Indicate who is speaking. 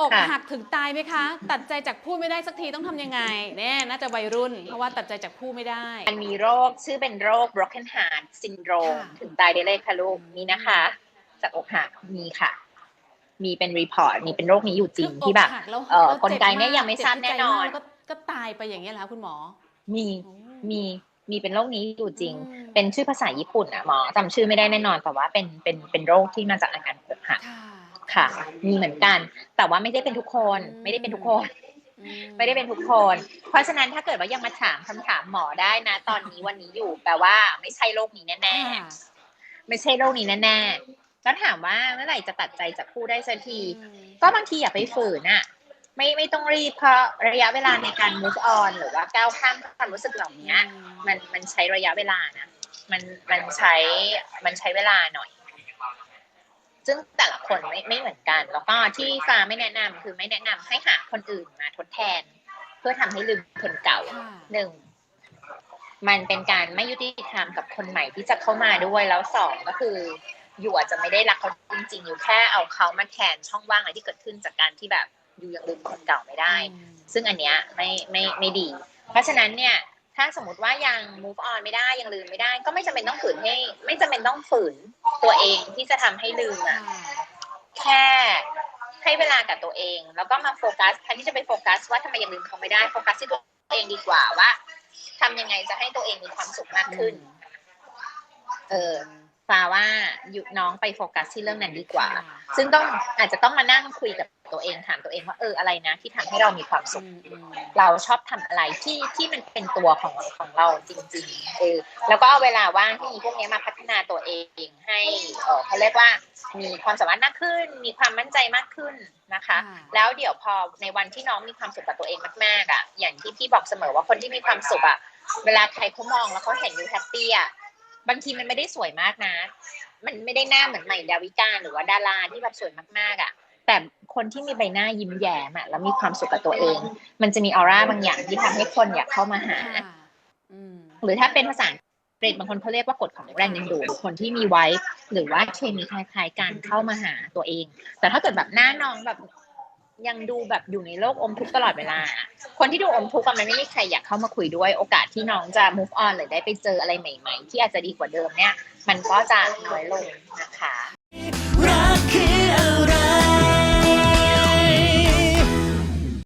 Speaker 1: อก
Speaker 2: ค่ะ
Speaker 1: หักถึงตายไหมคะ ตัดใจจากผู้ไม่ได้สักทีต้องทำยังไงเนี่ยน่าจะวัยรุ่น เพราะว่าตัดใจจากผู้ไม่ได้
Speaker 2: มันมีโรคชื่อเป็นโรค broken heart syndrome
Speaker 1: ค่ะ
Speaker 2: ถึงตายได้เลยค่ะลูกนี่นะคะ จากอกหักมีค่ะ มีเป็นรีพอร์ตมีเป็นโรคนี้อยู่จริง
Speaker 1: คือ
Speaker 2: ที่แบบ
Speaker 1: อกหักแล้ว
Speaker 2: เอ่อ
Speaker 1: แล้ว
Speaker 2: กลไก
Speaker 1: จ็บ
Speaker 2: เนี่ยยังไม่ทราบ
Speaker 1: เจ็
Speaker 2: แน่
Speaker 1: ใจ
Speaker 2: นอน
Speaker 1: มากแล้วก็ก็ตายไปอย่างนี้ยเหรอคะคุณหมอ
Speaker 2: มี
Speaker 1: โอ้
Speaker 2: มีมีเป็นโรคนี้อยู่จริง
Speaker 1: อืม
Speaker 2: เป็นชื่อภาษาญี่ปุ่นอะหมอจำชื่อไม่ได้แน่นอนแต่ว่าเป็นเป็นเป็นโรคที่มาจากอาการอกหัก
Speaker 1: ค่ะ
Speaker 2: ค่ะ มีเหมือนกัน แต่ว่าไม่ได้เป็นทุกคน
Speaker 1: อืม
Speaker 2: ไม่ได้เป็นทุกคน
Speaker 1: อื
Speaker 2: ไม่ได้เป็นทุกคน เพราะฉะนั้นถ้าเกิดว่ายังมาถามคำถามหมอได้นะ ตอนนี้วันนี้อยู่แปลว่าไม่ใช่โรคนี้แน่
Speaker 1: ค่ะ
Speaker 2: ๆไม่ใช่โรคนี้แน่ๆแล้วถามว่าเมื่อไหร่จะตัดใจจากผู้ได้สักที
Speaker 1: อืม
Speaker 2: ก็บางทีอย่าไปฝืนอะไม่ไม่ต้องรีบเพราะระยะเวลาในการ move on หรือว่าก้าวข้ามความรู้สึกเหล่านี้มันมันใช้ระยะเวลานะมันมันใช้มันใช้เวลาหน่อย ซึ่งแต่ละ คนไม่ไม่เหมือนกัน แล้วก็ที่ฟ้าไม่แนะนำคือไม่แนะนำให้หาคนอื่นมาทดแทน เพื่อทำให้ลืมคนเก่า
Speaker 1: ค่ะ
Speaker 2: หนึ่งมันเป็นการไม่ยุติธรรมกับคนใหม่ที่จะเข้ามาด้วยแล้วสองก็คืออยู่อาจจะไม่ได้รักเขาจริงๆอยู่แค่เอาเขามาแทนช่องว่างอะไรที่เกิดขึ้นจากการที่แบบอยู่ยังลืมคนเก่าไม่ได้
Speaker 1: อืม
Speaker 2: ซึ่งอันเนี้ยไม่ไม่ไม่ดี เพราะฉะนั้นเนี่ยถ้าสมมติว่ายัง move on ไม่ได้ยังลืมไม่ได้ ก็ไม่จำเป็นต้องฝืนให้ ไม่จำเป็นต้องฝืนตัวเองที่จะทำให้ลืม
Speaker 1: ค่ะ
Speaker 2: อะ แค่ให้เวลากับตัวเอง แล้วก็มาโฟกัสแทนที่จะไปโฟกัส ว่าทำไมยังลืมเขาไม่ได้โฟกัสที่ตัวเองดีกว่าว่าทำยังไงจะให้ตัวเองมีความสุขมากขึ้น เออฟ้าว่าอยู่น้องไปโฟกัสที่เรื่องนั้นดีกว่า ซึ่งต้องอาจจะต้องมานั่งคุยกับตัวเองถามตัวเองว่าเอออะไรนะ ที่ทำให้เรามีความสุข
Speaker 1: อืมอืม
Speaker 2: เราชอบทำอะไรที่ที่มันเป็นตัวของของเราจริง ๆ เออแล้วก็เอาเวลาว่างที่มีพวกนี้มาพัฒนาตัวเองให้เออเขาเรียกว่า มีความสามารถมากขึ้น มีความมั่นใจมากขึ้นนะคะ
Speaker 1: ค่ะ
Speaker 2: แล้วเดี๋ยวพอในวันที่น้องมีความสุขกับตัวเองมากๆอะ อย่างที่พี่บอกเสมอว่าคนที่มีความสุขอะ เวลาใครเขามองแล้วเขาเห็นอยู่แฮปปี้อะ บางทีมันไม่ได้สวยมากนะ มันไม่ได้หน้าเหมือนใหม่ดาวิกาหรือว่าดาราที่แบบสวยมากๆอะ แต่คนที่มีใบหน้ายิ้มแย้มอะแล้วมีความสุขกับตัวเอง มันจะมีออร่าบางอย่างที่ทำให้คนอยากเข้ามาหา
Speaker 1: ค่ะอืม
Speaker 2: หรือถ้าเป็นภาษา เกรดบางคนเขาเรียกว่ากฎของแรงดึงดูดคนที่มีไว้ หรือว่าเคมีคล้ายๆกันเข้ามาหาตัวเอง แต่ถ้าเกิดแบบหน้าน้องแบบยังดูแบบอยู่ในโลกอมทุกข์ตลอดเวลา คนที่ดูอมทุกข์มันไม่มีใครอยากเข้ามาคุยด้วย โอกาสที่น้องจะ move on หรือได้ไปเจออะไรใหม่ ๆ ที่อาจจะดีกว่าเดิมเนี่ย มันก็จะน้อยลงนะคะ